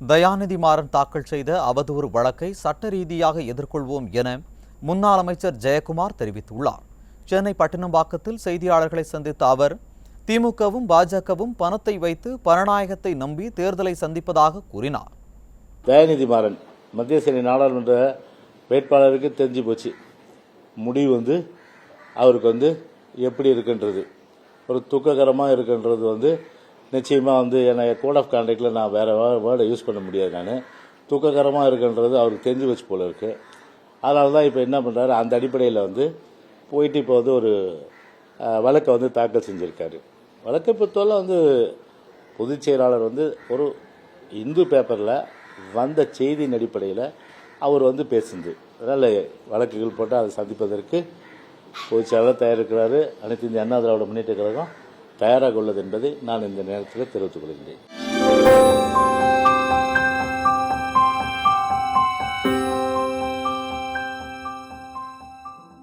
தயாநிதி மாறன் தாக்கல் செய்த அவதூறு வழக்கை சட்ட ரீதியாக எதிர்கொள்வோம் என முன்னாள் அமைச்சர் ஜெயக்குமார் தெரிவித்துள்ளார். சென்னை பட்டினம்பாக்கத்தில் செய்தியாளர்களை சந்தித்த அவர் திமுகவும் பாஜகவும் பணத்தை வைத்து பணநாயகத்தை நம்பி தேர்தலை சந்திப்பதாக கூறினார். தயாநிதி மாறன் மத்திய சென்னை நாடாளுமன்ற வேட்பாளருக்கு தெரிஞ்சு போச்சு. முடிவு வந்து அவருக்கு வந்து எப்படி இருக்குன்றது? ஒரு துக்ககரமாக இருக்குன்றது வந்து நிச்சயமாக வந்து என்னை கோட் ஆஃப் கான்டாக்டில் நான் வேறு வேர்டை யூஸ் பண்ண முடியாது நான். துக்ககரமாக இருக்குன்றது அவருக்கு தெரிஞ்சு வச்சு போல இருக்குது அதனால தான் இப்போ என்ன பண்ணுறாரு அந்த அடிப்படையில் வந்து போயிட்டு இப்போ வந்து ஒரு வழக்கை வந்து தாக்கல் செஞ்சுருக்காரு. வழக்கை பொறுத்தவரை வந்து பொதுச் செயலாளர் வந்து ஒரு இந்து பேப்பரில் வந்த செய்தியின் அடிப்படையில் அவர் வந்து பேசுந்து அதனால் வழக்குகள் போட்டு அதை சந்திப்பதற்கு பொதுச் செயலாளர் தயாரிக்கிறாரு. அனைத்து இந்திய அண்ணா திராவிட முன்னேற்ற கழகம் தயாராக உள்ளது என்பதை நான் இந்த நேரத்தில் தெரிவித்துக் கொள்கின்றேன்.